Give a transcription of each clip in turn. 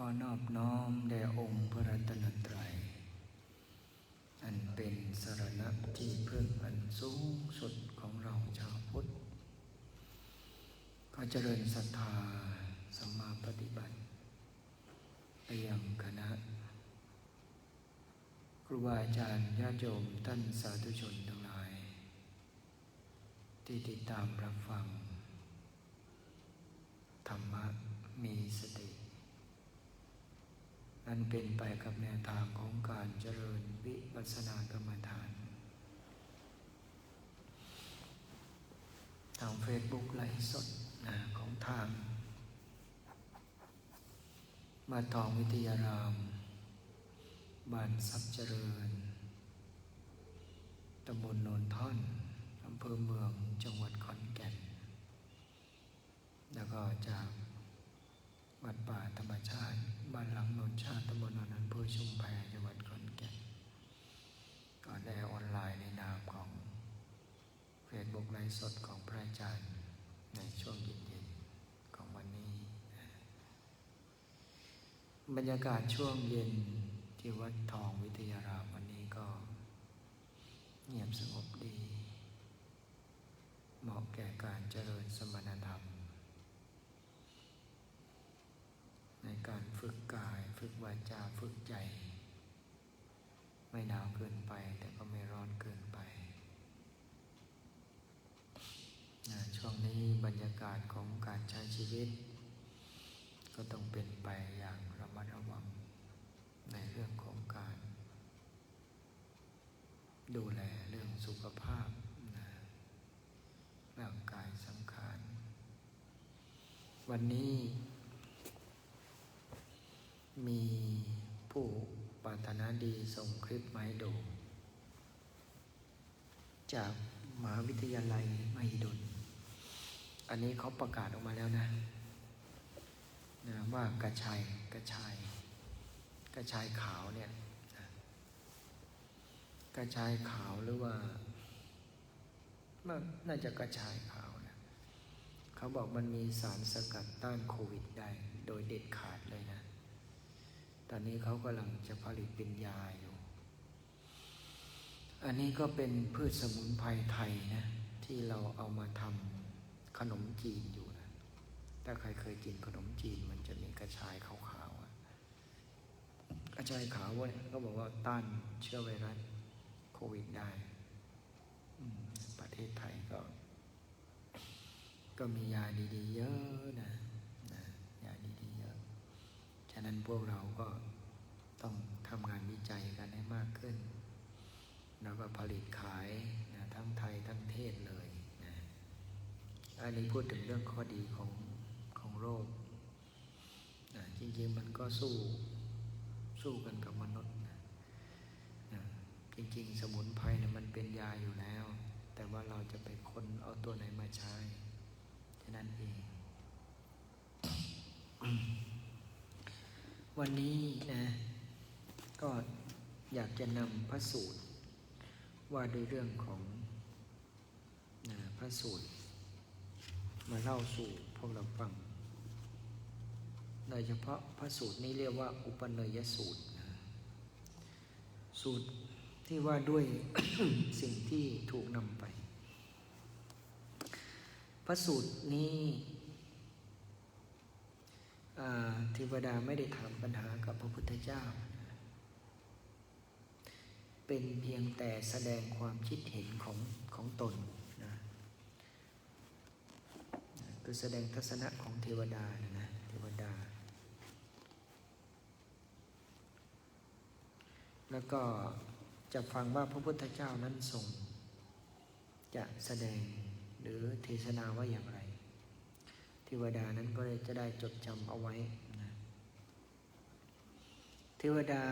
ขอนอบน้อมแด่องค์พระรัตนตรัย อันเป็นสรณะที่พึ่งอันสูงสุดของเราชาวพุทธ ก็เจริญศรัทธาสัมมาปฏิบัติไปยังคณะ ครูบาอาจารย์ญาติโยมท่านสาธุชนทั้งหลาย ที่ติดตามรับฟัง ธรรมะมีสติ อันเป็นไปกับแนวทางของการเจริญวิปัสสนากรรมฐาน ทางเฟซบุ๊กไลฟ์สดของทาง มาทองวิทยาราม บ้านทรัพย์เจริญตำบลโนนท่อนอำเภอเมืองจังหวัดขอนแก่น แล้วก็จาก วัดป่าธรรมชาติบ้านหลังนนชาติตำบลโนนอำเภอชุมแพจังหวัดขอนแก่นก็ได้ออนไลน์ในนามของเฟซบุ๊กไลฟ์สดของพระอาจารย์ในช่วงเย็นๆของวันนี้ บรรยากาศช่วงเย็นที่วัดทองวิทยารามวันนี้ก็ เงียบสงบดี เหมาะแก่การเจริญสมณธรรม ในการฝึกกาย ฝึกวาจาฝึกใจ ไม่หนาวเกินไป แต่ก็ไม่ร้อนเกินไปนะ ช่วงนี้บรรยากาศของการใช้ชีวิต ก็ต้องเป็นไปอย่างระมัดระวัง ในเรื่องของการ ดูแลเรื่องสุขภาพนะร่างกายสังขารวันนี้ มีผู้ปรารถนาดีส่งคลิปมาให้ดู จากมหาวิทยาลัยมหิดล อันนี้เขาประกาศออกมาแล้วนะนะว่ากระชายกระชาย กระชายขาวเนี่ยกระชายขาวหรือว่ามันน่าจะกระชายขาวนะเขาบอกมันมีสารสกัดต้านโควิดได้โดยเด็ดขาดเลยนะ ตอนนี้เขากำลังจะผลิตเป็นยาอยู่ อันนี้ก็เป็นพืชสมุนไพรไทยนะ ที่เราเอามาทำ ขนมจีนอยู่นะ ถ้าใครเคยกินขนมจีนมันจะมีกระชายขาวๆอะกระชายขาวเนี่ยเขาบอกว่าต้านเชื้อไวรัสโควิดได้ประเทศไทยก็ ก็มียาดี ๆ เยอะนะนะยาดีๆเยอะ ฉะนั้นพวกเราก็ต้องทำงานวิจัยกันให้มากขึ้น แล้วก็ผลิตขายนะทั้งไทยทั้งเทศเลย อันนี้พูดถึงเรื่องข้อดีของของโรคนะจริงๆมันก็สู้สู้กันกับมนุษย์นะนะจริงๆ สมุนไพรเนี่ยมันเป็นยาอยู่แล้ว แต่ว่าเราจะไปคนเอาตัวไหนมาใช้แค่นั้นเอง วันนี้นะก็อยากจะนำพระสูตร ว่าด้วยเรื่องของนะพระสูตร มาเล่าสู่พวกเราฟัง โดยเฉพาะพระสูตรนี้เรียกว่า อุปเนยสูตรนะสูตรที่ว่าด้วยสิ่งที่ถูกนำไป พระสูตรนี้อ่าเทวดาไม่ได้ถามปัญหากับพระพุทธเจ้า เป็นเพียงแต่แสดงความคิดเห็นของของตนนะ คือแสดงทัศนะของเทวดานะนะเทวดา แล้วก็จะฟังว่าพระพุทธเจ้านั้นทรงจะแสดงหรือเทศนาว่าอย่างไร เทวดานั้นก็เลยจะได้จดจำเอาไว้นะเทวดา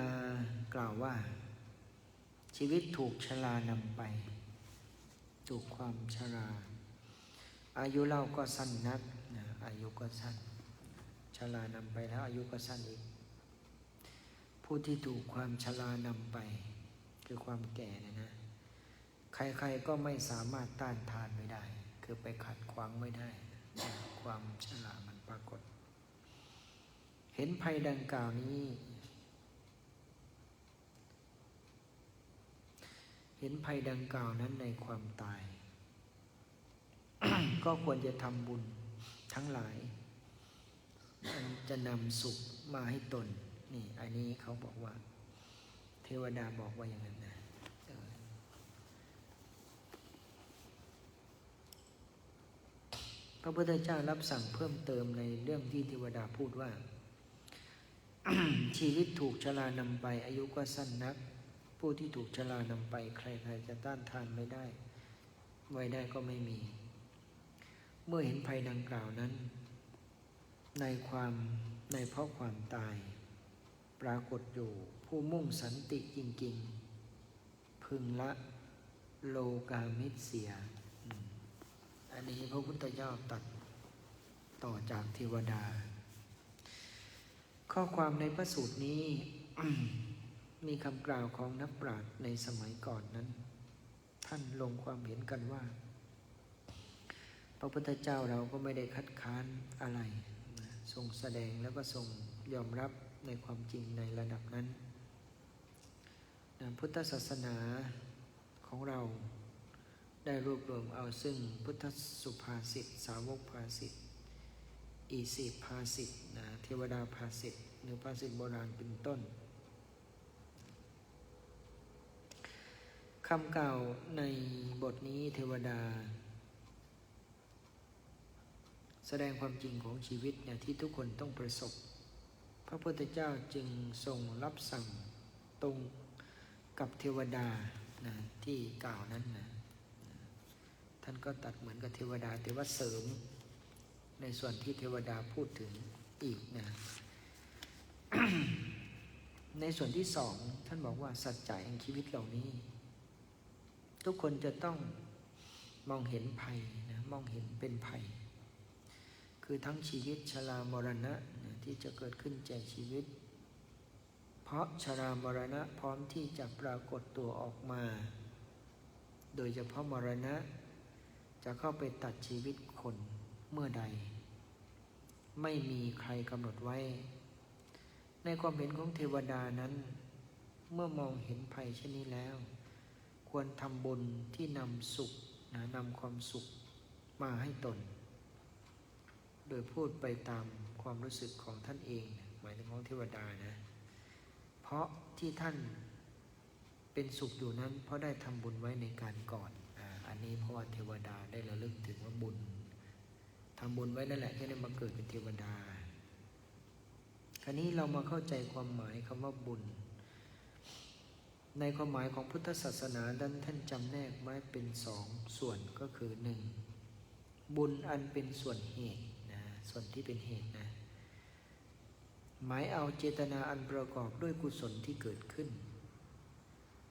กล่าวว่า ชีวิตถูกชรานำไป ถูกความชรา อายุเราก็สั้นนักนะอายุก็สั้นชรานำไปแล้วอายุก็สั้นอีก ผู้ที่ถูกความชรานำไป คือความแก่เนะนะ ใครๆก็ไม่สามารถต้านทานไม่ได้ คือไปขัดขวางไม่ได้ ความฉลามันปรากฏ เห็นภัยดังกล่าวนี้ เห็นภัยดังกล่าวนั้นในความตาย ก็ควรจะทำบุญทั้งหลายอันจะนำสุขมาให้ตน นี่ อันนี้เขาบอกว่า เทวดาบอกว่าอย่างนั้นนะพระพุทธเจ้ารับสั่งเพิ่มเติมในเรื่องที่เทวดาพูดว่า ชีวิตถูกชรานำไป อายุก็สั้นนัก ผู้ที่ถูกชรานำไป ใครๆจะต้านทานไม่ได้ ไว้ได้ก็ไม่มี เมื่อเห็นภัยดังกล่าวนั้น ในความในเพราะความตาย ปรากฏอยู่ผู้มุ่งสันติจริง ๆ พึงละโลกามิตเสีย อันนี้พระพุทธเจ้าตัดต่อจากเทวดา ข้อความในพระสูตรนี้ มีคำกล่าวของนักปราชญ์ในสมัยก่อนนั้น ท่านลงความเห็นกันว่า ระพุทธเจ้าเราก็ไม่ได้คัดค้านอะไร ทรงแสดงแล้วก็ทรงยอมรับในความจริงในระดับนั้นนะพุทธศาสนาของเราได้รวบรวมเอาซึ่งพุทธสุภาษิต สาวกภาษิต อีสิภาษิตนะเทวดาภาษิตหรือภาษิตโบราณเป็นต้นคำกล่าวในบทนี้เทวดา ดงความจริงของชีวิตเนี่ยที่ทุกคนต้องประสบ พระพุทธเจ้าจึงทรงรับสั่งตรงกับเทวดานะที่กล่าวนั้นนะท่านก็ตัดเหมือนกับเทวดาแต่ว่าเสริม ในส่วนที่เทวดาพูดถึงอีกนะในส่วนที่สองท่านบอกว่าสัจจะแห่งชีวิตเหล่านี้ ทุกคนจะต้องมองเห็นภัยนะมองเห็นเป็นภัย คือทั้งชีวิตชรามรณะที่จะเกิดขึ้นแก่ชีวิต เพราะชรามรณะพร้อมที่จะปรากฏตัวออกมา โดยเฉพาะมรณะ จะเข้าไปตัดชีวิตคนเมื่อใด ไม่มีใครกำหนดไว้ ในความเห็นของเทวดานั้น เมื่อมองเห็นภัยเช่นนี้แล้ว ควรทำบุญที่นำสุขนะนำความสุขมาให้ตน โดยพูดไปตามความรู้สึกของท่านเอง หมายถึงของเทวดานะ เพราะที่ท่านเป็นสุขอยู่นั้น เพราะได้ทำบุญไว้ในการก่อนออันนี้เพราะว่าเทวดาได้ระลึกถึงว่าบุญทำบุญไว้นั่นแหละที่ได้มาเกิดเป็นเทวดา คราวนี้เรามาเข้าใจความหมายคำว่าบุญ ในความหมายของพุทธศาสนาดันท่านจำแนกไว้เป็นสองส่วนก็คือหนึ่งบุญอันเป็นส่วนเหตุ ส่วนที่เป็นเหตุนะหมายเอาเจตนาอันประกอบด้วยกุศลที่เกิดขึ้น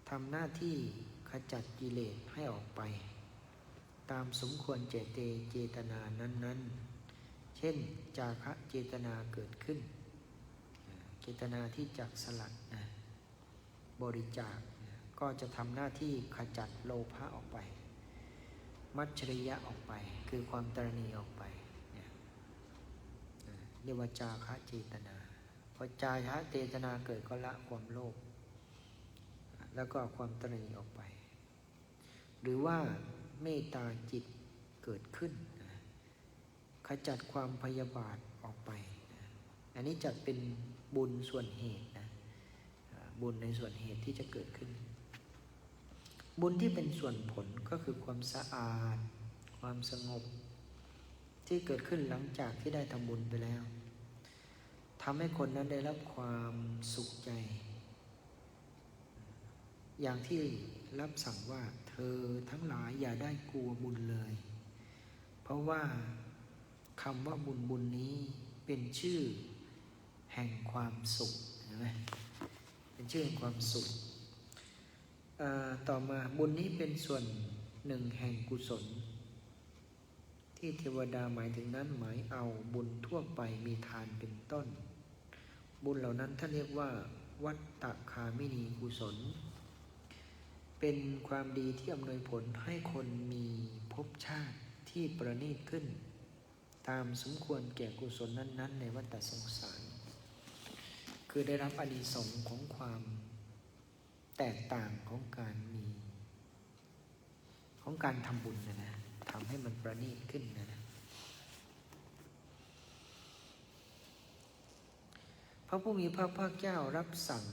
ทำหน้าที่ขจัดกิเลสให้ออกไป ตามสมควรเจเตเจตนานั้น ๆ เช่น จาคะเจตนาเกิดขึ้น เจตนาที่จักสลัดนะบริจาคก็จะทำหน้าที่ขจัดโลภะออกไป มัจฉริยะออกไป คือความตรณีออกไป เรียกว่าจาคะเจตนา พอจาคะเจตนาเกิดก็ละความโลภแล้วก็ความตรณีออกไป หรือว่าเมตตาจิตเกิดขึ้นนะขจัดความพยาบาทออกไปนะอันนี้จัดเป็นบุญส่วนเหตุนะบุญในส่วนเหตุที่จะเกิดขึ้น บุญที่เป็นส่วนผลก็คือความสะอาด ความสงบ ที่เกิดขึ้นหลังจากที่ได้ทำบุญไปแล้วทำให้คนนั้นได้รับความสุขใจ อย่างที่รับสั่งว่าเธอทั้งหลายอย่าได้กลัวบุญเลย เพราะว่าคำว่าบุญบุญนี้เป็นชื่อแห่งความสุขเห็นไหมเป็นชื่อแห่งความสุข ต่อมาบุญนี้เป็นส่วนหนึ่งแห่งกุศล ที่เทวดาหมายถึงนั้นหมายเอาบุญทั่วไปมีทานเป็นต้น บุญเหล่านั้นท่านเรียกว่า วัตตะคามินีกุศล เป็นความดีที่อำนวยผลให้คนมีภพชาติที่ประณีตขึ้น ตามสมควรแก่กุศลนั้น ๆ ในวัฏสงสาร คือได้รับอานิสงส์ของความแตกต่างของการมี ของการทำบุญนะนะ ทำให้มันประณีตขึ้นนะนะพระผู้มีพระภาคเจ้ารับสั่ง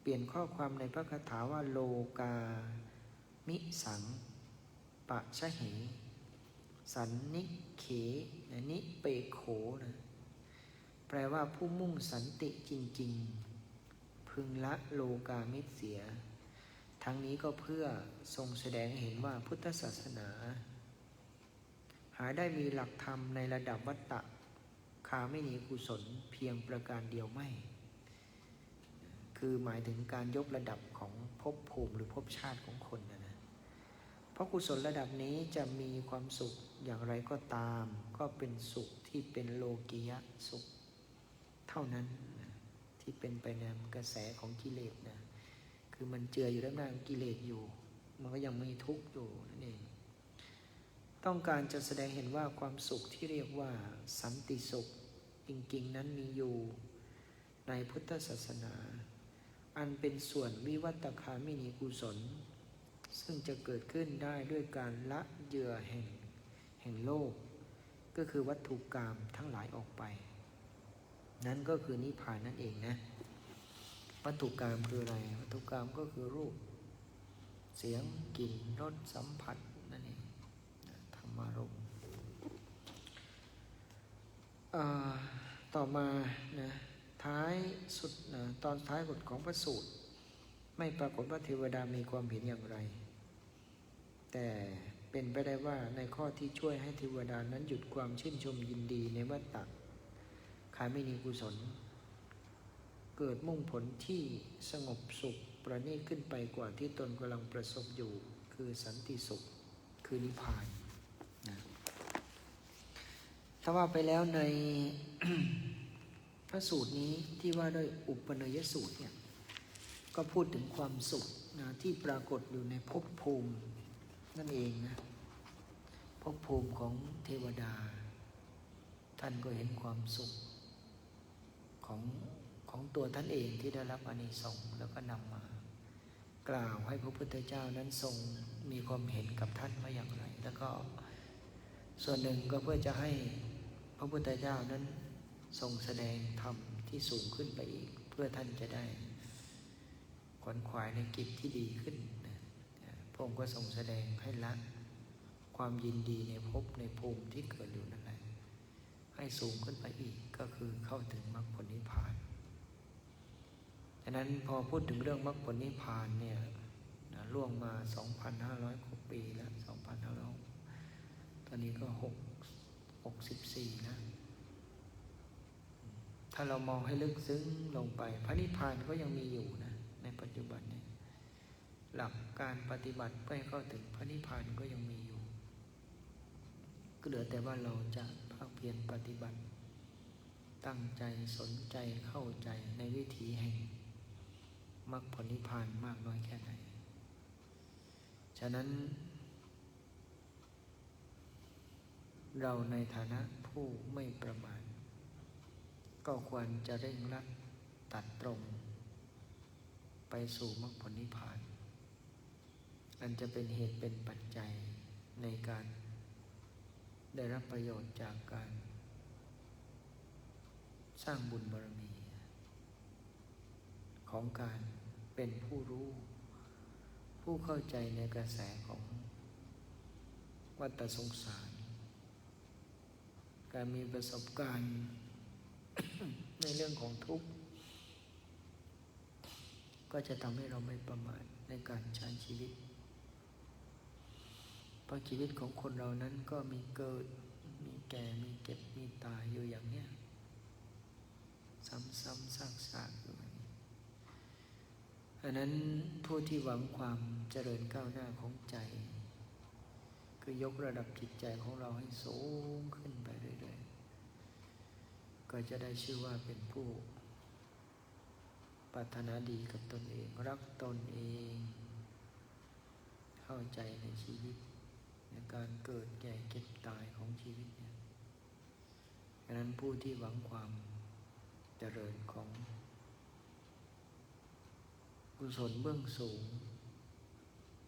เปลี่ยนข้อความในพระคาถาว่าโลกา มิสังปะชะเห สันนิเขนนิเปโขนะแปลว่าผู้มุ่งสันติจริง ๆ พึงละโลกามิเสียทั้งนี้ก็เพื่อทรงแสดงเห็นว่าพุทธศาสนา หาได้มีหลักธรรมในระดับวัตตะคาไม่หนีกุศลเพียงประการเดียวไม่ คือหมายถึงการยกระดับของภพภูมิหรือภพชาติของคนนะนะเพราะกุศลระดับนี้จะมีความสุขอย่างไรก็ตาม ก็เป็นสุขที่เป็นโลกียะสุข เท่านั้นนะที่เป็นไปในกระแสของกิเลสนะคือมันเจืออยู่ด้านหน้ากิเลสอยู่ มันก็ยังมีทุกข์อยู่นั่นเอง ต้องการจะแสดงเห็นว่าความสุขที่เรียกว่า สันติสุข จริงๆ นั้นมีอยู่ ในพุทธศาสนา อันเป็นส่วนวิวัตคามินีกุศล ซึ่งจะเกิดขึ้นได้ด้วยการละเหยื่อแห่ง แห่งโลก ก็คือวัตถุกรรมทั้งหลายออกไป นั่นก็คือนิพพานนั่นเองนะ วัตถุกรรมคืออะไร วัตถุกรรมก็คือรูป เสียงกลิ่นรสสัมผัส มารมต่อมานะท้ายสุดนะตอนท้ายบทของพระสูตร ไม่ปรากฏว่าเทวดามีความเห็นอย่างไร แต่เป็นไปได้ว่าในข้อที่ช่วยให้เทวดานั้นหยุดความชื่นชมยินดีในวัฏฏะขายไม่มีกุศล เกิดมุ่งผลที่สงบสุขประณีตขึ้นไปกว่าที่ตนกำลังประสบอยู่ คือสันติสุข คือนิพพาน ถ้าว่าไปแล้วในพระสูตรนี้ที่ว่าด้วยอุปนยสูตรเนี่ยก็พูดถึงความสุขนะที่ปรากฏอยู่ในภพภูมินั่นเองนะภพภูมิของเทวดา ท่านก็เห็นความสุขของของตัวท่านเองที่ได้รับอานิสงส์แล้วก็นำมา กล่าวให้พระพุทธเจ้านั้นทรงมีความเห็นกับท่านว่าอย่างไร แล้วก็ ส่วนหนึ่งก็เพื่อจะให้พระพุทธเจ้านั้นทรงแสดงธรรมที่สูงขึ้นไปอีก เพื่อท่านจะได้ขวนขวายในกิจที่ดีขึ้นนะพระองค์ก็ทรงแสดงให้ละความยินดีในภพในภูมิที่เกิดอยู่นั่นแหละให้สูงขึ้นไปอีกก็คือเข้าถึงมรรคผลนิพพานดังนั้นพอพูดถึงเรื่องมรรคผลนิพพานเนี่ยล่วงมา 2,500กว่าปีแล้ว2,500 ตอนนี้ก็6 64นะ ถ้าเรามองให้ลึกซึ้งลงไป พระนิพพานก็ยังมีอยู่นะ ในปัจจุบันนี้หลักการปฏิบัติเพื่อให้เข้าถึงพระนิพพานก็ยังมีอยู่ก็เหลือแต่ว่าเราจะภาคเพียรปฏิบัติ ตั้งใจสนใจเข้าใจในวิถีแห่งมรรคผลนิพพานมากน้อยแค่ไหน ฉะนั้น เราในฐานะผู้ไม่ประมาทก็ควรจะเร่งรัดตัดตรง ไปสู่มรรคผลนิพพาน อันจะเป็นเหตุเป็นปัจจัยในการได้รับประโยชน์จากการ สร้างบุญบารมี ของการเป็นผู้รู้ ผู้เข้าใจในกระแสของวัฏสงสาร การมีประสบการณ์ ในเรื่องของทุกข์ ก็จะทำให้เราไม่ประมาทในการใช้ชีวิต เพราะชีวิตของคนเรานั้นก็มีเกิด มีแก่ มีเก็บ มีตายอยู่อย่างเนี้ย ซ้ำๆซากๆอยู่อย่างนี้อันนั้นผู้ที่หวังความเจริญก้าวหน้าของใจ คือยกระดับจิตใจของเราให้สูงขึ้นไปเรื่อยๆ ก็จะได้ชื่อว่าเป็นผู้ปรารถนาดีกับตนเอง รักตนเอง เข้าใจในชีวิต ในการเกิดแก่เก็บตายของชีวิตเนี่ยดังนั้นผู้ที่หวังความเจริญของกุศลเบื้องสูง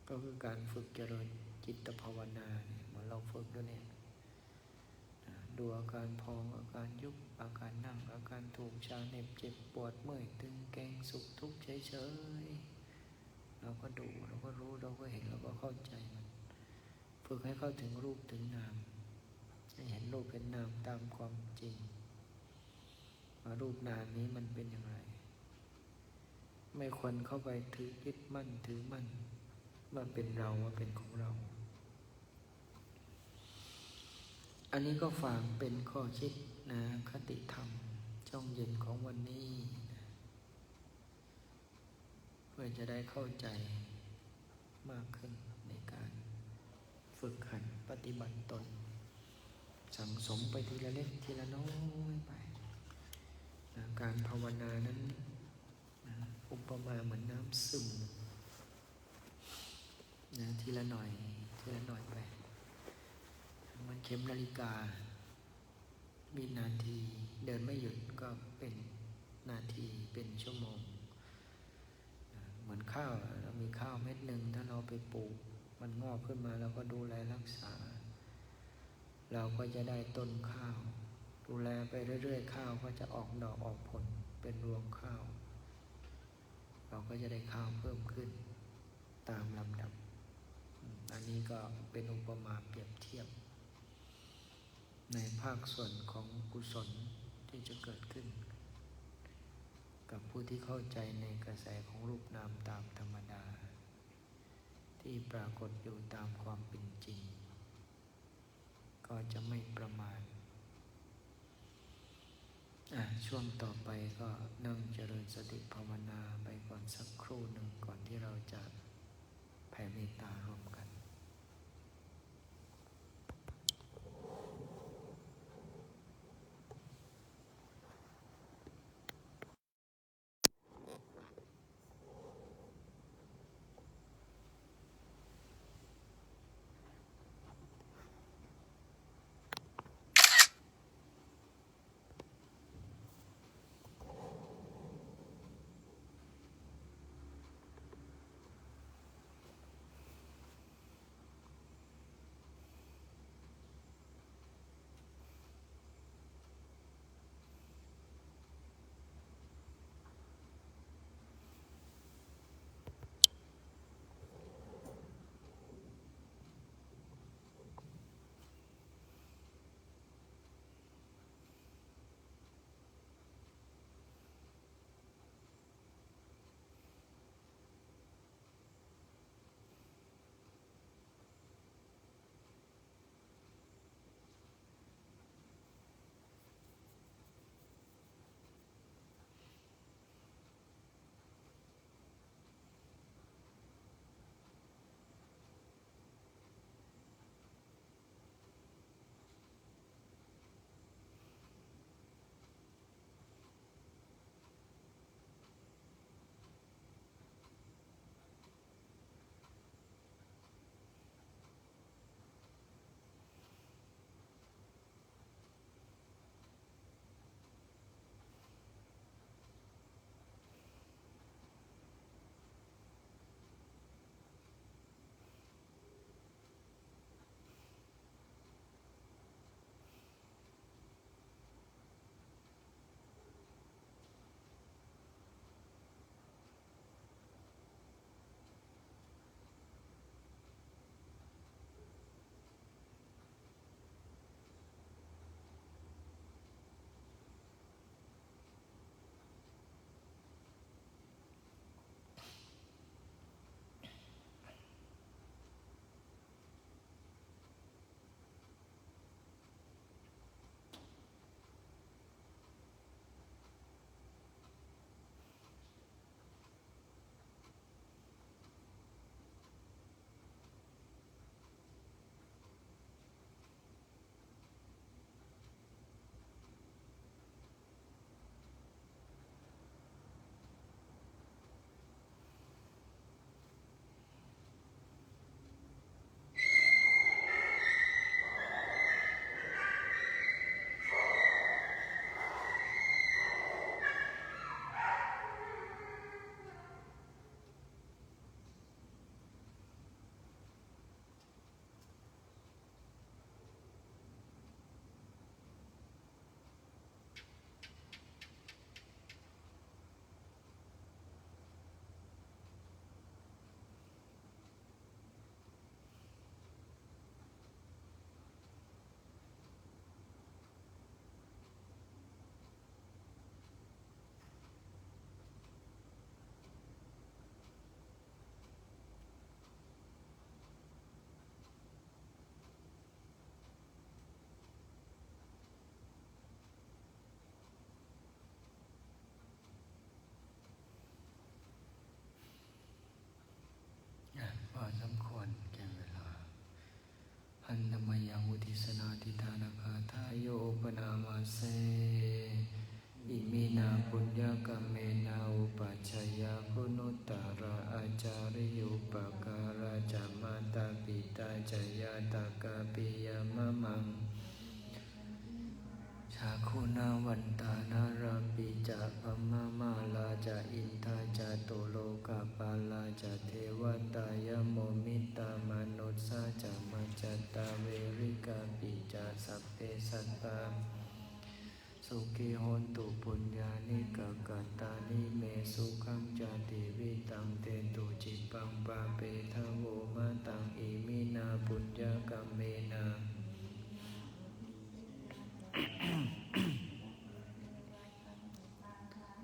ก็คือการฝึกเจริญจิต ฝึกด้วยเนี่ยนะดูอาการพองอาการยุบอาการนั่งอาการถูกชาเหน็บเจ็บปวดเมื่อยตึงเกงสุขทุกข์เฉยๆเราก็ดูเราก็รู้เราก็เห็นเราก็เข้าใจมัน ฝึกให้เข้าถึงรูปถึงนามให้เห็นรูปเป็นนามตามความจริงว่ารูปนามนี้มันเป็นอย่างไร ไม่ควรเข้าไปถือยึดมั่นถือมั่นว่าเป็นเราว่าเป็นของเรา อันนี้ก็ฝากเป็นข้อคิดนะคติธรรมช่องเย็นของวันนี้ เพื่อจะได้เข้าใจมากขึ้นในการฝึกหัดปฏิบัติตน สังสมไปทีละเล็กทีละน้อยไปนะการภาวนานั้นนะอุปมาเหมือนน้ำซึมนะทีละหน่อย ทีละหน่อยไป มันเข็มนาฬิกาวินาที เดินไม่หยุดก็เป็นนาทีเป็นชั่วโมง เหมือนข้าวเรามีข้าวเม็ดหนึ่งถ้าเราไปปลูก มันงอกขึ้นมาเราก็ดูแลรักษา เราก็จะได้ต้นข้าว ดูแลไปเรื่อยๆข้าวก็จะออกดอกออกผลเป็นรวงข้าว เราก็จะได้ข้าวเพิ่มขึ้นตามลำดับ อันนี้ก็เป็นอุปมาเปรียบเทียบ ในภาคส่วนของกุศลที่จะเกิดขึ้น กับผู้ที่เข้าใจในกระแสของรูปนามตามธรรมดา ที่ปรากฏอยู่ตามความเป็นจริง ก็จะไม่ประมาทช่วงต่อไปก็นั่งเจริญสติภาวนาไปก่อนสักครู่หนึ่งก่อนที่เราจะแผ่เมตตาร่วมกัน จาริยุปการะจามาตาปิตาจายาตากาปิยมะมังชาคุณาวันตานาราปิจะพัมมามาลาจะอินทาจะโตโลกาปาลาจะเทวตายโมมิตามนุสสาจะมัจจตาเวริกาปิจะสัพเพสัตตา สุขีหนตุปุญญานิกกตตานิเมสุขังจาติวิตังเตตุจิปังปาเปทะโวมาตังอิมินาปุญญกรรมเมนา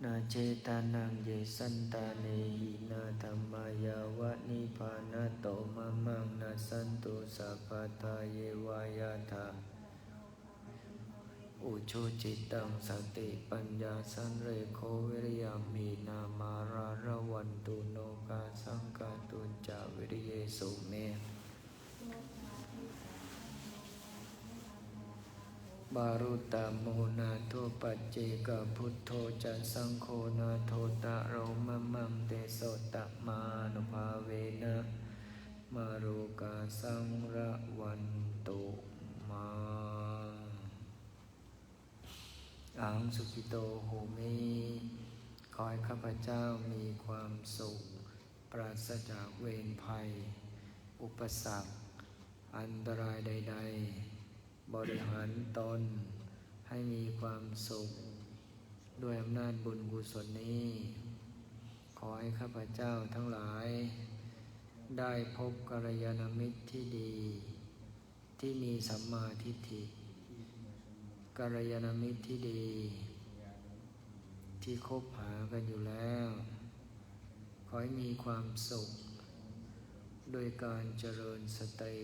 นาเจตานังเยสันตาเนหินาธรรมายาวะนิพานาโตมะมังนาสันตุสัพพทาเยวายาธา อุชุจิตตังสติปัญญาสันเรโควิริยามีนามาราระวันตุโนกาสังกาตุนจาวิริเยสุเมบารุตตโมนาโทปัจเจกพุทโธจะสังโฆนาโทตะโรมะมัมเตโสตะมานุภาเวนะมารุกาสังระวันตุมา อังสุกิโตโหมิขอให้ข้าพเจ้ามีความสุข ปราศจากเวรภัย อุปสรรค อันตรายใด ๆ บริหารตน ให้มีความสุข ด้วยอำนาจบุญกุศลนี้ ขอให้ข้าพเจ้าทั้งหลาย ได้พบกัลยาณมิตรที่ดี ที่มีสัมมาทิฏฐิ กัลยาณมิตรที่ดี ที่คบหากันอยู่แล้ว ขอให้มีความสุข โดยการเจริญสติ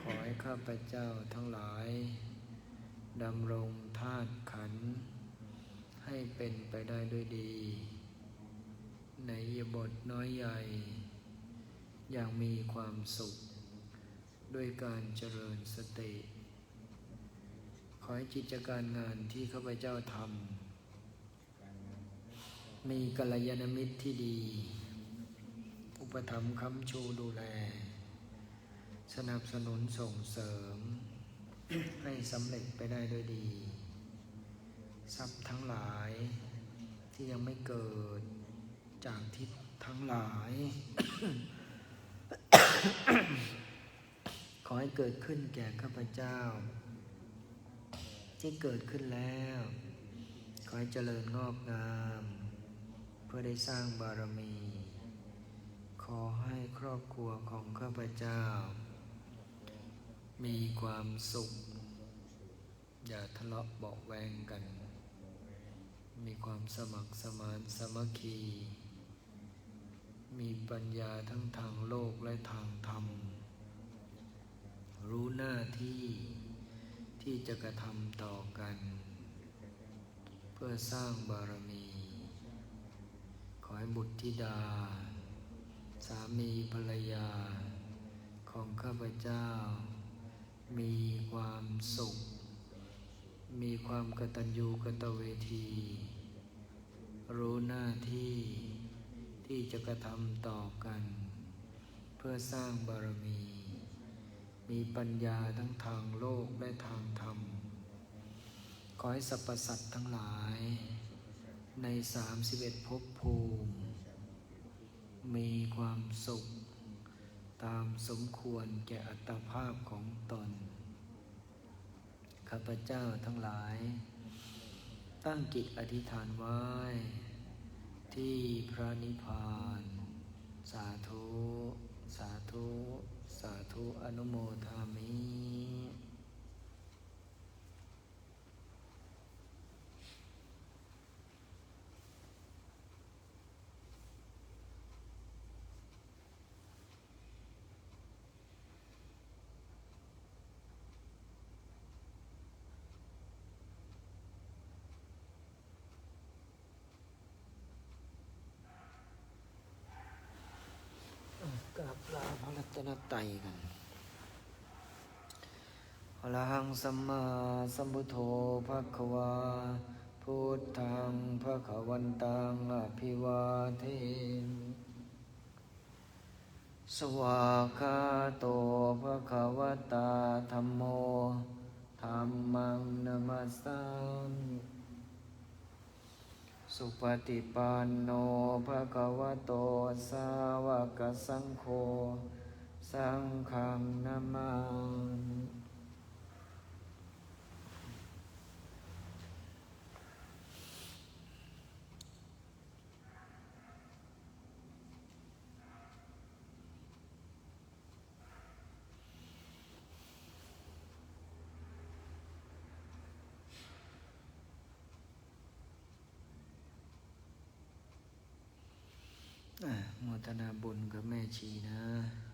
ขอให้ข้าพเจ้าทั้งหลายดำรงธาตุขัน ให้เป็นไปได้ด้วยดี ในยบทน้อยใหญ่ อย่างมีความสุข ด้วยการเจริญสติ ให้กิจการงานที่ข้าพเจ้าทำมีกัลยาณมิตรที่ดี อุปถัมภ์ค้ำชูดูแล สนับสนุนส่งเสริม ให้สำเร็จไปได้ด้วยดี ทรัพย์ทั้งหลายที่ยังไม่เกิดจากทิศทั้งหลาย ขอให้เกิดขึ้นแก่ข้าพเจ้า ที่เกิดขึ้นแล้ว ขอให้เจริญงอกงาม เพื่อได้สร้างบารมี ขอให้ครอบครัวของข้าพเจ้า มีความสุข อย่าทะเลาะเบาะแวงกัน มีความสมัครสมานสมัคคี มีปัญญาทั้งทางโลกและทางธรรม รู้หน้าที่ ที่จะกระทำต่อกัน เพื่อสร้างบารมี ขอให้บุตรธิดา สามีภรรยา ของข้าพเจ้า มีความสุข มีความกตัญญูกตเวที รู้หน้าที่ที่จะกระทำต่อกัน เพื่อสร้างบารมี มีปัญญาทั้งทางโลกและทางธรรม ขอให้สรรพสัตว์ทั้งหลาย ในสามสิเอ็ดภพภูมิ มีความสุข ตามสมควรแก่อัตภาพของตน ข้าพเจ้าทั้งหลาย ตั้งจิตอธิษฐานไว้ ที่พระนิพพาน สาธุ สาธุ สาธุอนุโมทามิ กราบลาพระรั ตนตรัยกันอรหังสัมมาสัมพุทโธภะคะวาพุทธังพระขวันตังอภิวาเทมิสวากขาโตพระขวตาธรรมโมธรรมังนมัสสามิสุปฏิปันโนภะคะวโตสาวกสังโฆ สังฆังนามามิอะโมทนาบุญกับแม่ชีนะ